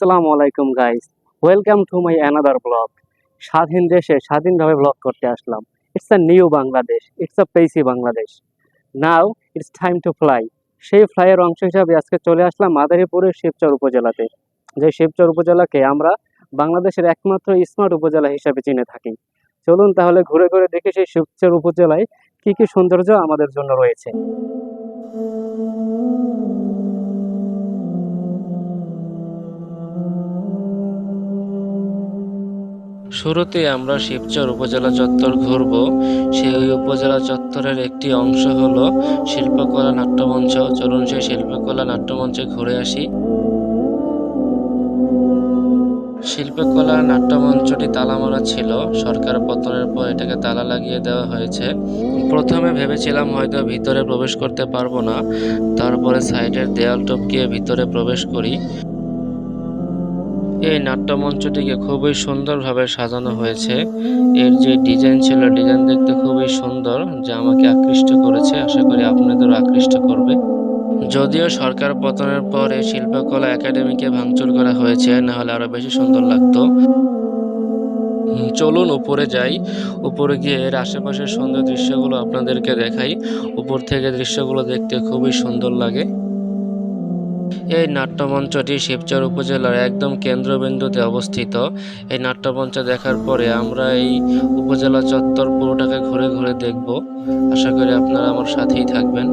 আসসালামু আলাইকুম guys welcome to my another blog স্বাধীন দেশে স্বাধীনভাবে ব্লগ করতে আসলাম। It's a new Bangladesh it's a পেসি Bangladesh now it's time to fly সেই ফ্লাইয়ের অংশ হিসাবে আজকে চলে আসলাম মাদারীপুরের শিবচর উপজেলাতে। যে শিবচর উপজেলাকে আমরা বাংলাদেশের একমাত্র স্মার্ট উপজেলা হিসাবে চিনে থাকি। চলুন তাহলে ঘুরে ঘুরে দেখে সেই শিবচর উপজেলায় কি কি সৌন্দর্য আমাদের জন্য রয়েছে। শুরুতে আমরা শিবচর উপজেলা চত্বর ঘুরব। সেই উপজেলা চত্বরের একটি অংশ হলো শিল্পকলা নাট্যমঞ্চ। চলুন সেই শিল্পকলা নাট্যমঞ্চে ঘুরে আসি। শিল্পকলা নাট্যমঞ্চটি তালা মারা ছিল। সরকার পতনের পর এটাকে তালা লাগিয়ে দেওয়া হয়েছে। প্রথমে ভেবেছিলাম হয়তো ভিতরে প্রবেশ করতে পারব না। তারপরে সাইডের দেয়াল টপকিয়ে ভিতরে প্রবেশ করি। এই নাট্যমঞ্চটিকে খুবই সুন্দরভাবে সাজানো হয়েছে। এর যে ডিজাইন ছিল, ডিজাইন দেখতে খুবই সুন্দর, যা আমাকে আকৃষ্ট করেছে। আশা করি আপনাদেরও আকৃষ্ট করবে। যদিও সরকার পতনের পর এই শিল্পকলা একাডেমিকে ভাঙচুর করা হয়েছে না হলে আরও বেশি সুন্দর লাগতো। চলুন উপরে যাই। উপরে গিয়ে এর আশেপাশের সুন্দর দৃশ্যগুলো আপনাদেরকে দেখাই। উপর থেকে দৃশ্যগুলো দেখতে খুবই সুন্দর লাগে। এই নাট্যমঞ্চটি শিবচর উপজেলার একদম কেন্দ্রবিন্দুতে অবস্থিত। এই নাট্যমঞ্চ দেখার পরে আমরা এই উপজেলা চত্বর পুরোটাকে ঘুরে ঘুরে দেখব। আশা করি আপনারা আমার সাথেই থাকবেন।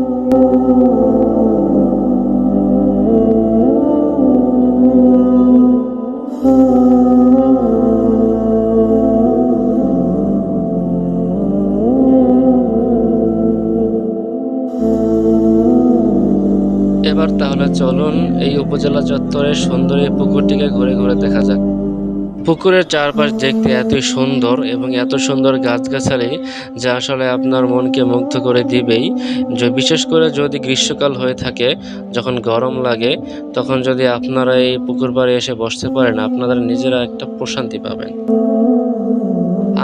তাহলে চলুন এই উপজেলা চত্বরের সুন্দর এই পুকুরটিকে ঘুরে ঘুরে দেখা যাক। পুকুরের চারপাশ দেখতে এতই সুন্দর এবং এত সুন্দর গাছগাছালি যা আসলে আপনার মনকে মুগ্ধ করে দিবেই। যে, বিশেষ করে যদি গ্রীষ্মকাল হয়ে থাকে, যখন গরম লাগে, তখন যদি আপনারা এই পুকুর পাড়ে এসে বসতে পারেন আপনারা নিজেরা একটা প্রশান্তি পাবেন।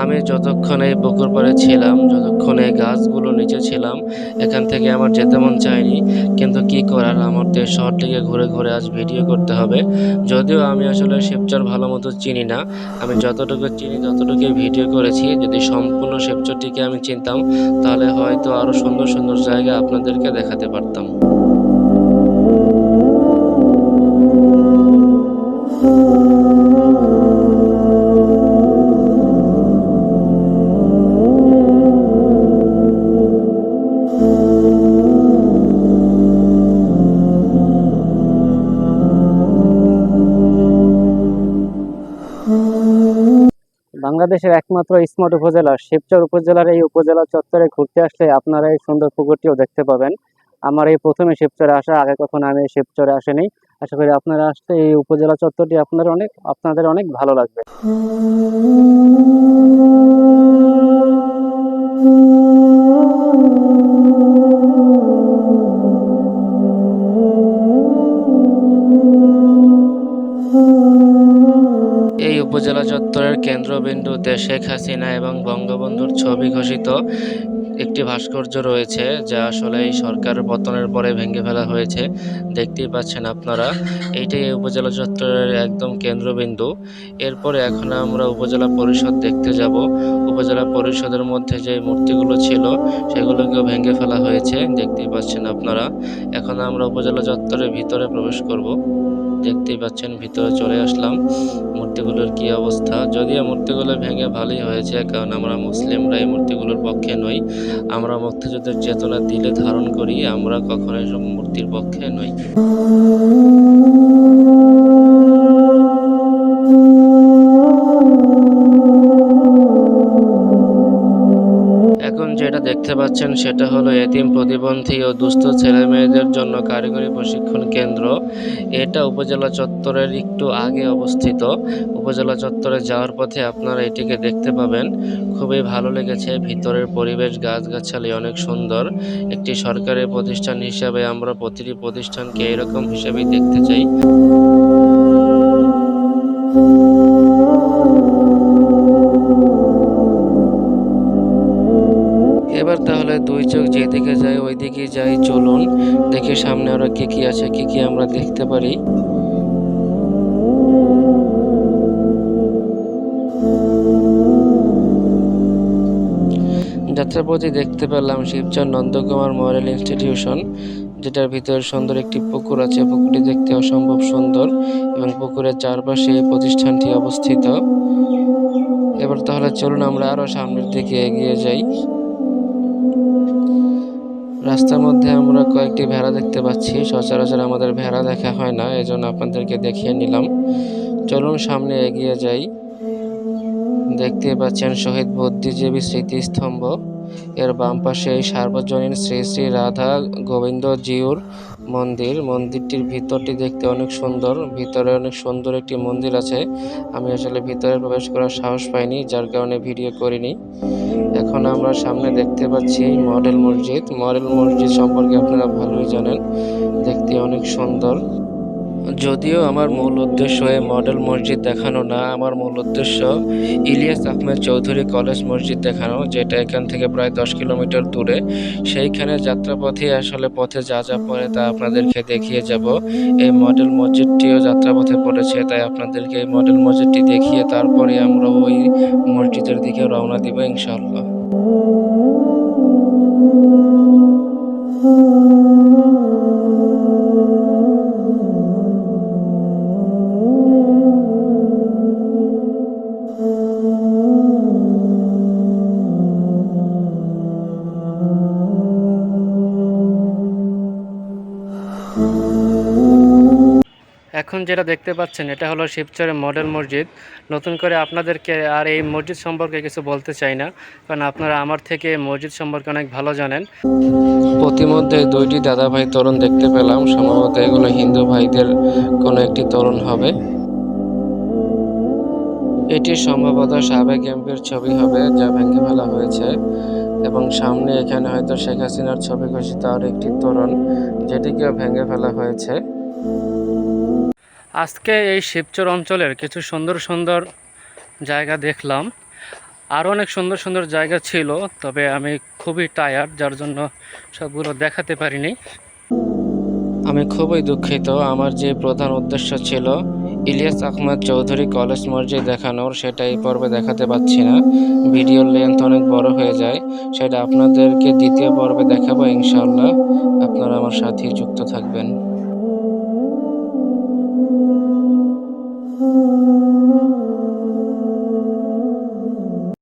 আমি যতক্ষণে পুকুর পাড়ে ছিলাম, যতক্ষণে গাছগুলো নিচে ছিলাম, এখান থেকে আমার যেতে মন চায়নি। কিন্তু কি করার? আমার তো শহরটিকে ঘুরে ঘুরে আজ ভিডিও করতে হবে। যদিও আমি আসলে শিবচর ভালো মতো চিনি না, আমি যতটুকু চিনি ততটুকুই ভিডিও করেছি। যদি সম্পূর্ণ শিবচরটিকে আমি চিনতাম, তাহলে হয়তো আরও সুন্দর সুন্দর জায়গা আপনাদেরকে দেখাতে পারতাম। বাংলাদেশের একমাত্র স্মার্ট উপজেলা, শিবচর উপজেলার এই উপজেলা চত্বরে ঘুরতে আসলে আপনারা এই সুন্দর পুকুরটিও দেখতে পাবেন। আমার এই প্রথমে শিবচরে আসা, আগে কখনো আমি শিবচরে আসেনি। আশা করি আপনারা আসলে এই উপজেলা চত্বরটি আপনাদের অনেক আপনাদের অনেক ভালো লাগবে। এই উপজেলা চত্বরের কেন্দ্রবিন্দুতে শেখ হাসিনা এবং বঙ্গবন্ধুর ছবি ঘোষিত একটি ভাস্কর্য রয়েছে, যা আসলে এই সরকার পতনের পরে ভেঙে ফেলা হয়েছে। দেখতেই পাচ্ছেন আপনারা, এইটাই এই উপজেলা চত্বরের একদম কেন্দ্রবিন্দু। এরপরে এখন আমরা উপজেলা পরিষদ দেখতে যাব। উপজেলা পরিষদের মধ্যে যে মূর্তিগুলো ছিল, সেগুলোকেও ভেঙে ফেলা হয়েছে, দেখতেই পাচ্ছেন আপনারা। এখন আমরা উপজেলা চত্বরের ভিতরে প্রবেশ করব। দেখতেই পাচ্ছেন, ভিতরে চলে আসলাম। মূর্তিগুলোর কি অবস্থা? যদিও মূর্তিগুলো ভেঙে ভালোই হয়েছে, কারণ আমরা মুসলিমরা এই মূর্তিগুলোর পক্ষে নই। আমরা মুক্তিযুদ্ধের চেতনা দিলে ধারণ করি, আমরা কখনোই সব মূর্তির পক্ষে নই। দেখতে পাচ্ছেন সেটা হলো এতিম প্রতিবন্ধী ও দুস্থ ছেলে মেয়েদের জন্য কারিগরি প্রশিক্ষণ কেন্দ্র। এটা উপজেলা চত্বরের একটু আগে অবস্থিত। উপজেলা চত্বরে যাওয়ার পথে আপনারা এটিকে দেখতে পাবেন। খুবই ভালো লেগেছে। ভিতরের পরিবেশ, গাছগাছালি অনেক সুন্দর। একটি সরকারি প্রতিষ্ঠান হিসাবে আমরা প্রতিটি প্রতিষ্ঠানকে এরকম হিসেবেই দেখতে চাই। আরও কি কি আছে, কি কি আমরা দেখতে পারি? যাত্রাপথে দেখতে পেলাম শিবচর নন্দকুমার মেমোরিয়াল ইনস্টিটিউশন, যেটার ভিতরে সুন্দর একটি পুকুর আছে। পুকুরটি দেখতে অসম্ভব সুন্দর এবং পুকুরের চারপাশে প্রতিষ্ঠানটি অবস্থিত। এবার তাহলে চলুন আমরা আরও সামনের দিকে এগিয়ে যাই। রাস্তার মধ্যে আমরা কয়েকটি ভেড়া দেখতে পাচ্ছি। সচরাচর আমাদের ভেড়া দেখা হয় না, এজন্য আপনাদেরকে দেখিয়ে নিলাম। চলুন সামনে এগিয়ে যাই। দেখতে পাচ্ছেন শহীদ বুদ্ধিজীবী স্মৃতিস্তম্ভ। এর বাম পাশে সার্বজনীন শ্রী শ্রী রাধা গোবিন্দ জিউর মন্দির। মন্দিরটির ভিতরটি দেখতে অনেক সুন্দর। ভিতরে অনেক সুন্দর একটি মন্দির আছে। আমি আসলে ভিতরে প্রবেশ করার সাহস পাইনি, যার কারণে ভিডিও করিনি। এখন আমরা সামনে দেখতে পাচ্ছি মডেল মসজিদ। মডেল মসজিদ সম্পর্কে আপনারা ভালোই জানেন। দেখতে অনেক সুন্দর। যদিও আমার মূল উদ্দেশ্য এই মডেল মসজিদ দেখানো না আমার মূল উদ্দেশ্য ইলিয়াস আহমেদ চৌধুরী কলেজ মসজিদ দেখানো যেটা এখান থেকে প্রায় দশ কিলোমিটার দূরে সেইখানে যাত্রাপথে আসলে পথে যা যা পড়ে তা আপনাদেরকে দেখিয়ে যাব এই মডেল মসজিদটিও যাত্রাপথে পড়েছে তাই আপনাদেরকে এই মডেল মসজিদটি দেখিয়ে তারপরে আমরা ওই মসজিদের দিকে রওনা দিব ইনশাল্লাহ এখন যেটা দেখতে পাচ্ছেন, এটা হলো শিবচরের মডেল মসজিদ। নতুন করে আপনাদেরকে আর এই মসজিদ সম্পর্কে কিছু বলতে চাই না, কারণ আপনারা আমার থেকে মসজিদ সম্পর্কে অনেক ভালো জানেন। প্রতিমধ্যে দুইটি দাদা ভাই তরুণ দেখতে পেলাম, সম্ভবত এগুলো হিন্দু ভাইদের কোনো একটি তরুণ হবে। এটি সম্ভবত সাবেক এমপির ছবি হবে, যা ভেঙে ফেলা হয়েছে। এবং সামনে এখানে হয়তো শেখ হাসিনার ছবি ঘোষিত আর একটি তরুণ যেটিকে ভেঙে ফেলা হয়েছে। আজকে এই শিবচর অঞ্চলের কিছু সুন্দর সুন্দর জায়গা দেখলাম। আরও অনেক সুন্দর সুন্দর জায়গা ছিল, তবে আমি খুবই টায়ার্ড যার জন্য সবগুলো দেখাতে পারিনি। আমি খুবই দুঃখিত। আমার যে প্রধান উদ্দেশ্য ছিল ইলিয়াস আহমেদ চৌধুরী কলেজ মসজিদ দেখানোর, সেটা এই পর্বে দেখাতে পাচ্ছি না। ভিডিওর লেন্থ অনেক বড় হয়ে যায়, সেটা আপনাদেরকে দ্বিতীয় পর্বে দেখাবো ইনশাল্লাহ আপনারা আমার সাথে যুক্ত থাকবেন।